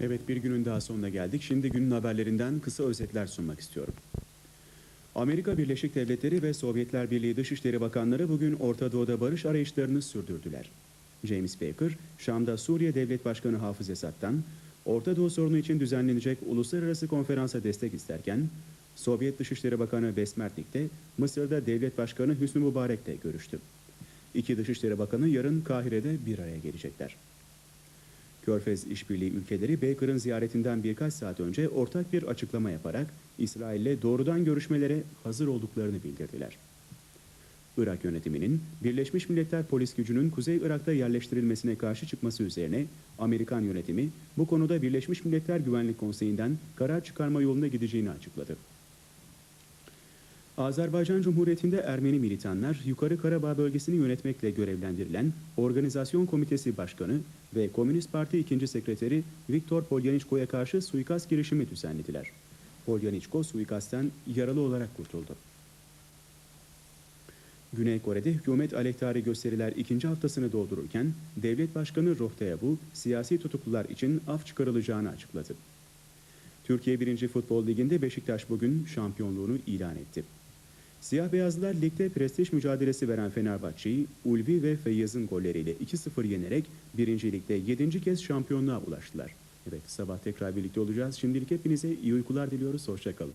Evet bir günün daha sonuna geldik. Şimdi günün haberlerinden kısa özetler sunmak istiyorum. Amerika Birleşik Devletleri ve Sovyetler Birliği Dışişleri Bakanları bugün Orta Doğu'da barış arayışlarını sürdürdüler. James Baker, Şam'da Suriye Devlet Başkanı Hafız Esad'dan Orta Doğu sorunu için düzenlenecek uluslararası konferansa destek isterken, Sovyet Dışişleri Bakanı Besmertnik de Mısır'da Devlet Başkanı Hüsnü Mübarek'le görüştü. İki Dışişleri Bakanı yarın Kahire'de bir araya gelecekler. Körfez İşbirliği ülkeleri Baker'ın ziyaretinden birkaç saat önce ortak bir açıklama yaparak İsrail'le doğrudan görüşmelere hazır olduklarını bildirdiler. Irak yönetiminin Birleşmiş Milletler Polis gücünün Kuzey Irak'ta yerleştirilmesine karşı çıkması üzerine Amerikan yönetimi bu konuda Birleşmiş Milletler Güvenlik Konseyi'nden karar çıkarma yoluna gideceğini açıkladı. Azerbaycan Cumhuriyeti'nde Ermeni militanlar Yukarı Karabağ bölgesini yönetmekle görevlendirilen Organizasyon Komitesi Başkanı ve Komünist Parti 2. Sekreteri Viktor Polyaniçko'ya karşı suikast girişimi düzenlediler. Polyaniçko suikastten yaralı olarak kurtuldu. Güney Kore'de hükümet aleyhtarı gösteriler ikinci haftasını doldururken devlet başkanı Roh Tae-woo siyasi tutuklular için af çıkarılacağını açıkladı. Türkiye 1. Futbol Ligi'nde Beşiktaş bugün şampiyonluğunu ilan etti. Siyah beyazlılar ligde prestij mücadelesi veren Fenerbahçe'yi Ulvi ve Feyyaz'ın golleriyle 2-0 yenerek 1. ligde 7. kez şampiyonluğa ulaştılar. Evet sabah tekrar birlikte olacağız. Şimdilik hepinize iyi uykular diliyoruz. Hoşçakalın.